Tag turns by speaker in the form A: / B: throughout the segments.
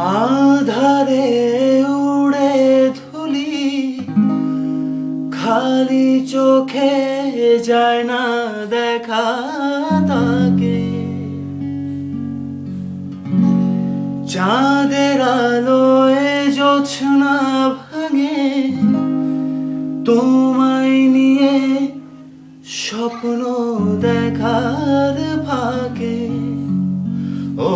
A: আধারে উড়ে ধুলি, খালি চোখে যায় না দেখা তাকে। চাঁদের আলোয় জোছনা ভাঙে, তোমায় নিয়ে স্বপ্ন দেখার ফাঁকে। ও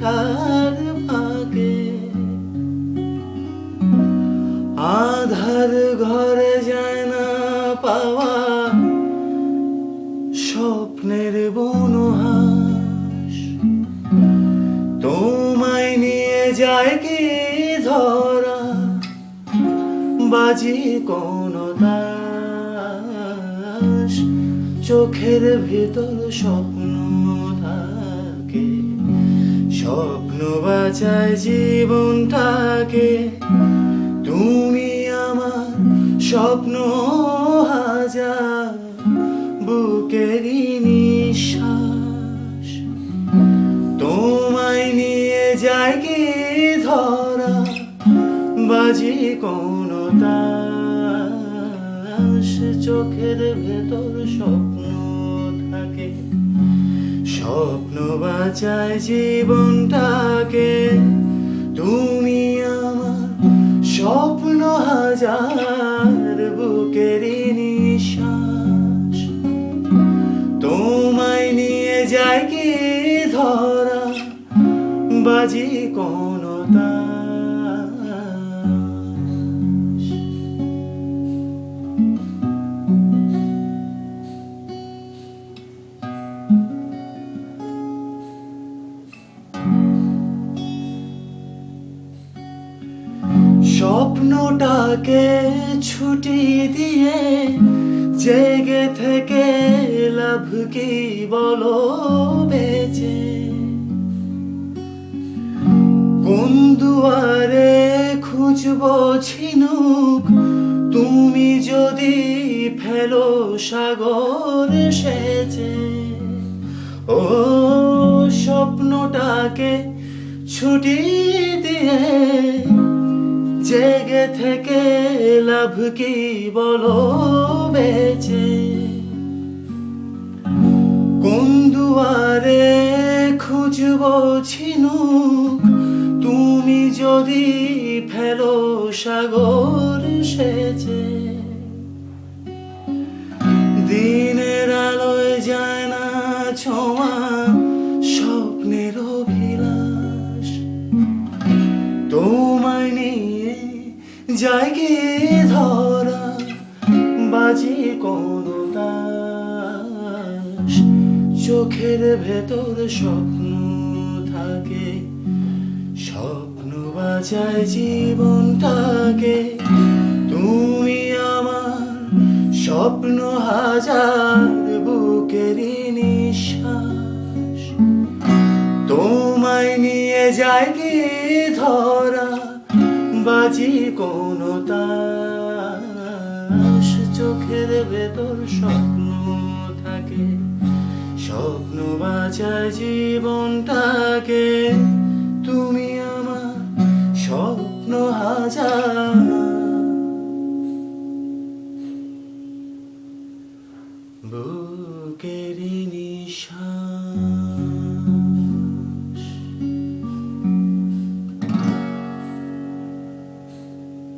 A: দেখার ফাঁকে আধার ঘরে যায় না পাওয়া স্বপ্নের বনহাস। তোমায় নিয়ে যায় কি ধরা? বাজি কোন চোখের ভিতর স্বপ্ন বাঁচায় জীবনটাকে। তুমি আমার স্বপ্ন হাজার, বুকেরই নিঃশ্বাস। তোমায় নিয়ে যায় কি ধরা, বাজি কোন দাস চোখের ভেতর স্বপ্ন স্বপ্ন বাঁচায় জীবনটাকে। তুমি আমার স্বপ্ন হাজার বুকের নিঃশ্বাস। তোমায় নিয়ে যায় কি ধরা? বাজি কোন স্বপ্নটাকে ছুটি দিয়ে জেগে থেকে লাভ কি বলো বেঁচে? কোন দুয়ারে খুঁজবো ছিনুক তুমি যদি ফেলো সাগর সেচে ও স্বপ্নটাকে ছুটি দিয়ে জেগে থেকে লাভ কি বলো বেচে? কোন দুয়ারে খুঁজব ছিনুক তুমি যদি ফেলো সাগর সেচে। কি ধরা বাজি কোন চোখের ভেতর স্বপ্ন থাকে, স্বপ্ন বাজায় জীবনটাকে। তুমি আমার স্বপ্ন হাজার বুকেরই নিঃশ্বাস। তোমায় নিয়ে যায় কি ধরা বাজি কোন তাস। চোখের ভেতর স্বপ্ন থাকে, স্বপ্ন বাঁচায় জীবনটাকে। তুমি আমার স্বপ্ন হাজার। বুকেরি নিশা